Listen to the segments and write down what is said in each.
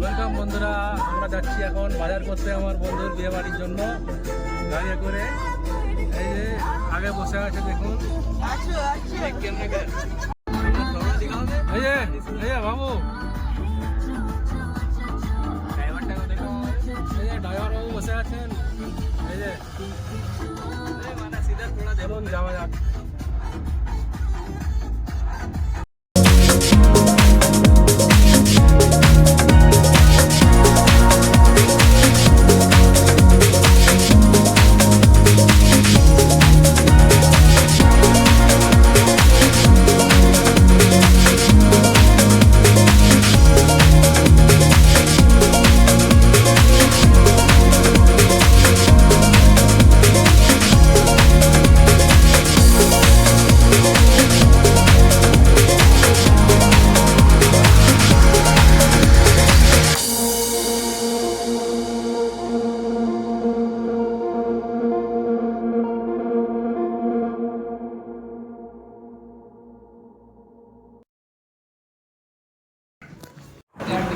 Welcome বন্ধুরা। আমরা যাচ্ছি এখন বাজার করতে আমার বন্ধুর বিয়ে বাড়ির জন্য। গাড়ি করে। এই যে, আগে বসে আছে, দেখুন। বাবু। ড্রাইভার বাবু বসে আছেন। এই যে। মানে দেখুন, যাওয়া যাক।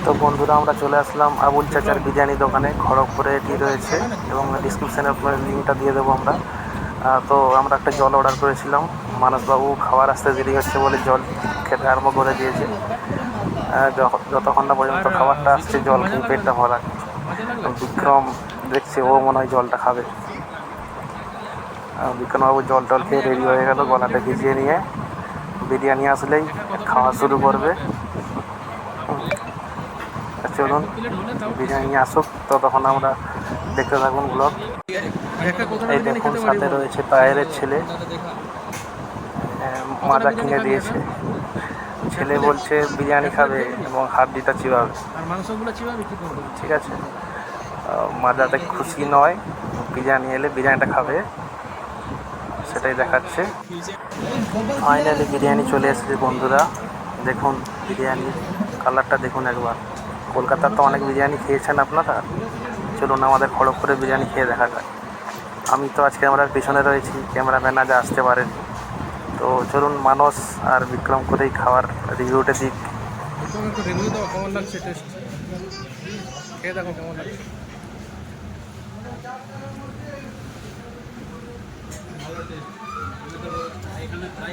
তো বন্ধুরা, আমরা চলে আসলাম আবুল চাচার বিরিয়ানি দোকানে, খড়গপুরে এটি রয়েছে এবং ডিসক্রিপশানে আপনার লিঙ্কটা দিয়ে দেবো আমরা। তো আমরা একটা জল অর্ডার করেছিলাম। মানসবাবু খাবার আসতে দেরি হচ্ছে বলে জল খেতে আরম্ভ করে দিয়েছে। যতক্ষণ না পর্যন্ত খাবারটা আসছে, জল খেয়ে পেটটা ভরা। বিক্রম দেখছে, ও মনে হয় জলটা খাবে। বিক্রমবাবু জল টল খেয়ে রেডি হয়ে গেল, গলাটা ভিজিয়ে নিয়ে। বিরিয়ানি আসলেই খাওয়া শুরু করবে। চলুন, বিরিয়ানি আসুক, ততক্ষণ আমরা দেখতে থাকুন ব্লগ এই দেখুন, সাথে রয়েছে পায়ের ছেলে। মাজা কিনে দিয়েছে। ছেলে বলছে, বিরিয়ানি খাবে এবং আর মাংসগুলো চিবাবি। ঠিক আছে? মাজাতে খুশি নয়। বিরিয়ানি এলে বিরিয়ানিটা খাবে। সেটাই দেখাচ্ছে। ফাইনালি বিরিয়ানি চলে এসেছে বন্ধুরা। দেখুন বিরিয়ানি কালারটা দেখুন একবার। কলকাতার তো অনেক বিরিয়ানি খেয়েছেন আপনারা। চলুন আমাদের খড়গপুরে বিরিয়ানি খেয়ে দেখা যাক। আমি তো আজ ক্যামেরার পিছনে রয়েছি, ক্যামেরাম্যান আজ আসতে পারেন। তো চলুন মানস আর বিক্রম করেই খাওয়ার রিভিউটা দিক।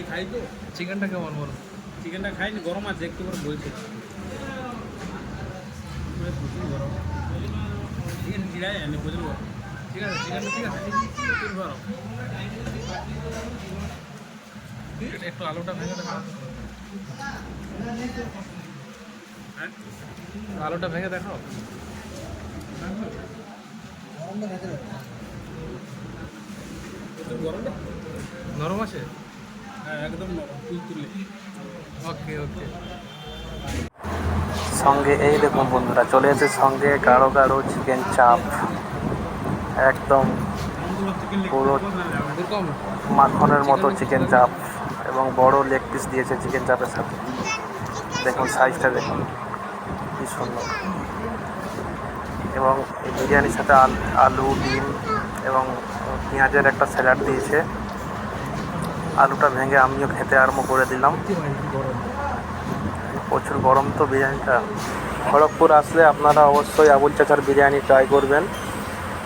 খাই চিকেনটা কেমন বলো? চিকেনটা গরম আছে, একটু করে বলছে। গরম চিকেন জিরাই আনি বুঝলো ঠিক আছে চিকেনটা ঠিক আছে প্রচুর গরম একটু আলুটা ভেঙে দেখা হ্যাঁ আলুটা ভেঙে দেখো নরম আছে হ্যাঁ একদম নরম তুলতুলে ওকে ওকে সঙ্গে, এই দেখুন বন্ধুরা, চলে এসে সঙ্গে গাঢ় গাঢ় চিকেন চাপ একদম পুরো মাখনের মতো চিকেন চাপ এবং বড় লেগ পিস দিয়েছে চিকেন চাপের সাথে। দেখুন সাইজটা দেখুন কি সুন্দর। এবং বিরিয়ানির সাথে আল- ডিম এবং পেঁয়াজের একটা স্যালাড দিয়েছে। আলুটা ভেঙে আমিও খেতে আরম্ভ করে দিলাম। প্রচুর গরম তো বিরিয়ানিটা। খড়গপুর আসলে আপনারা অবশ্যই আবুল চাচার বিরিয়ানি ট্রাই করবেন।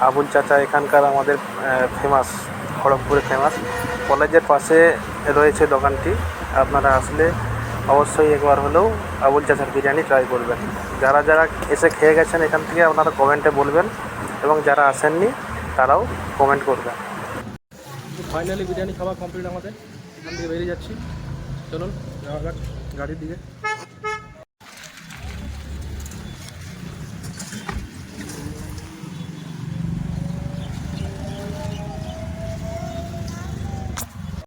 আবুল চাচা এখানকার আমাদের ফেমাস খড়গপুরে ফেমাস কলেজের পাশে রয়েছে দোকানটি। আপনারা আসলে অবশ্যই একবার হলেও আবুল চাচার বিরিয়ানি ট্রাই করবেন। যারা যারা এসে খেয়ে গেছেন এখান থেকে আপনারা কমেন্টে বলবেন এবং যারা আসেননি, তারাও কমেন্ট করবেন। ফাইনালি বিরিয়ানি খাওয়া কমপ্লিট আমাদের। এখান থেকে বেরিয়ে যাচ্ছি। চলুন, যাওয়া যাক গাড়ির দিকে।